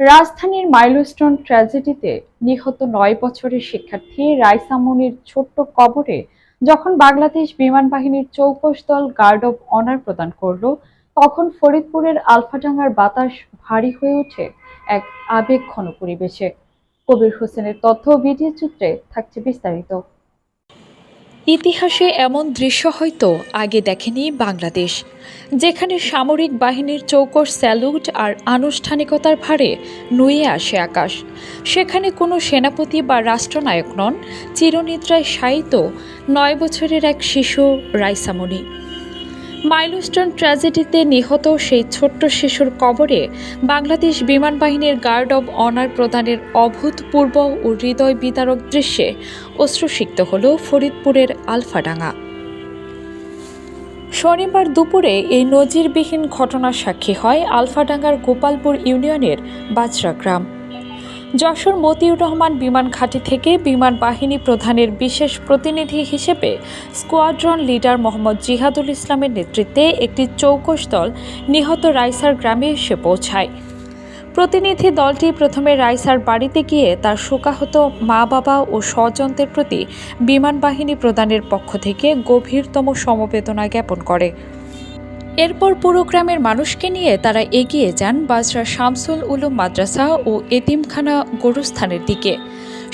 রাজধানীর মাইলস্টোন ট্র্যাজেডিতে নিহত নয় বছরের শিক্ষার্থী রাইসা মনির ছোট্ট কবরে যখন বাংলাদেশ বিমান বাহিনীর চৌকশ দল গার্ড অব অনার প্রদান করল, তখন ফরিদপুরের আলফাডাঙ্গার বাতাস ভারী হয়ে ওঠে এক আবেগ আবেগঘন পরিবেশে। কবির হোসেনের তথ্য ভিডিও চিত্রে থাকছে বিস্তারিত। ইতিহাসে এমন দৃশ্য হয়তো আগে দেখেনি বাংলাদেশ, যেখানে সামরিক বাহিনীর চৌকস স্যালুট আর আনুষ্ঠানিকতার ভারে নুয়ে আসে আকাশ। সেখানে কোনো সেনাপতি বা রাষ্ট্রনায়ক নন, চিরনিদ্রায় শায়িত নয় বছরের এক শিশু রাইসামণি। মাইলস্টোন ট্র্যাজেডিতে নিহত সেই ছোট্ট শিশুর কবরে বাংলাদেশ বিমান বাহিনীর গার্ড অব অনার প্রদানের অভূতপূর্ব ও হৃদয় বিতারক দৃশ্যে অশ্রুসিক্ত হল ফরিদপুরের আলফাডাঙ্গা। শনিবার দুপুরে এই নজিরবিহীন ঘটনার সাক্ষী হয় আলফাডাঙ্গার গোপালপুর ইউনিয়নের বাজরা গ্রাম। যশোর মতিউর রহমান বিমান ঘাঁটি থেকে বিমান বাহিনী প্রধানের বিশেষ প্রতিনিধি হিসেবে স্কোয়াড্রন লিডার মোহাম্মদ জিহাদুল ইসলামের নেতৃত্বে একটি চৌকস দল নিহত রাইসার গ্রামে এসে পৌঁছায়। প্রতিনিধি দলটি প্রথমে রাইসার বাড়িতে গিয়ে তার শোকাহত মা বাবা ও স্বজনদের প্রতি বিমান বাহিনী প্রদানের পক্ষ থেকে গভীরতম সমবেদনা জ্ঞাপন করে। এরপর পুরো গ্রামের মানুষকে নিয়ে তারা এগিয়ে যান বাজরা শামসুল উলুম মাদ্রাসা ও এতিমখানা গোরস্থানের দিকে।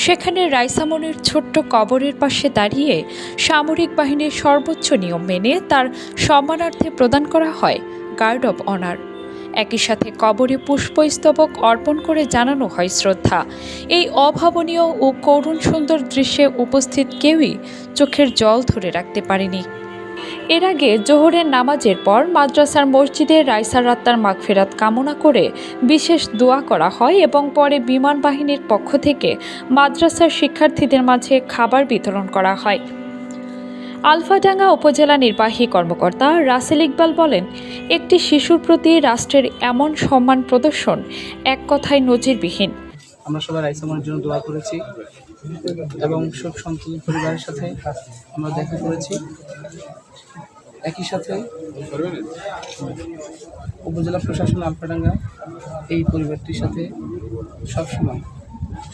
সেখানে রাইসামনির ছোট্ট কবরের পাশে দাঁড়িয়ে সামরিক বাহিনীর সর্বোচ্চ নিয়ম মেনে তার সম্মানার্থে প্রদান করা হয় গার্ড অব অনার একই সাথে কবরে পুষ্পস্তবক অর্পণ করে জানানো হয় শ্রদ্ধা। এই অভাবনীয় ও করুণ সুন্দর দৃশ্যে উপস্থিত কেউই চোখের জল ধরে রাখতে পারেনি। এর আগে জোহরের নামাজের পর মাদ্রাসার মসজিদে রাইসার রাত্তার মাগফেরাত কামনা করে বিশেষ দোয়া করা হয় এবং পরে বিমান বাহিনীর পক্ষ থেকে মাদ্রাসার শিক্ষার্থীদের মাঝে খাবার বিতরণ করা হয়। আলফাডাঙ্গা উপজেলা নির্বাহী কর্মকর্তা রাসেল ইকবাল বলেন, একটি শিশুর প্রতি রাষ্ট্রের এমন সম্মান প্রদর্শন এক কথায় নজিরবিহীন। আমরা সবাই রাইসামনের জন্য দোয়া করেছি। এবং সুখ সন্তুলিত পরিবারের সাথে আমরা দেখা করেছি। একই সাথে উপজেলা প্রশাসন আলফাডাঙ্গা এই পরিবারটির সাথে সবসময়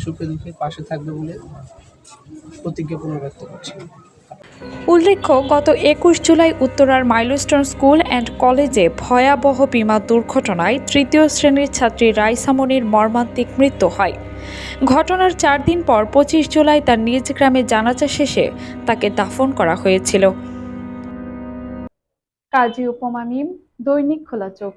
সুখে দুঃখে পাশে থাকবে বলে প্রতিজ্ঞা পুনর্ব্যক্ত করছি। উল্লেখ্য, গত একুশ জুলাই উত্তরার মাইলস্টোন স্কুল অ্যান্ড কলেজে ভয়াবহ বিমান দুর্ঘটনায় তৃতীয় শ্রেণির ছাত্রী রাইসামনির মর্মান্তিক মৃত্যু হয়। ঘটনার চার দিন পর পঁচিশ জুলাই তার নিজ গ্রামে জানাজা শেষে তাকে দাফন করা হয়েছিল। কাজী উপমা মিম, দৈনিক খোলা চোখ।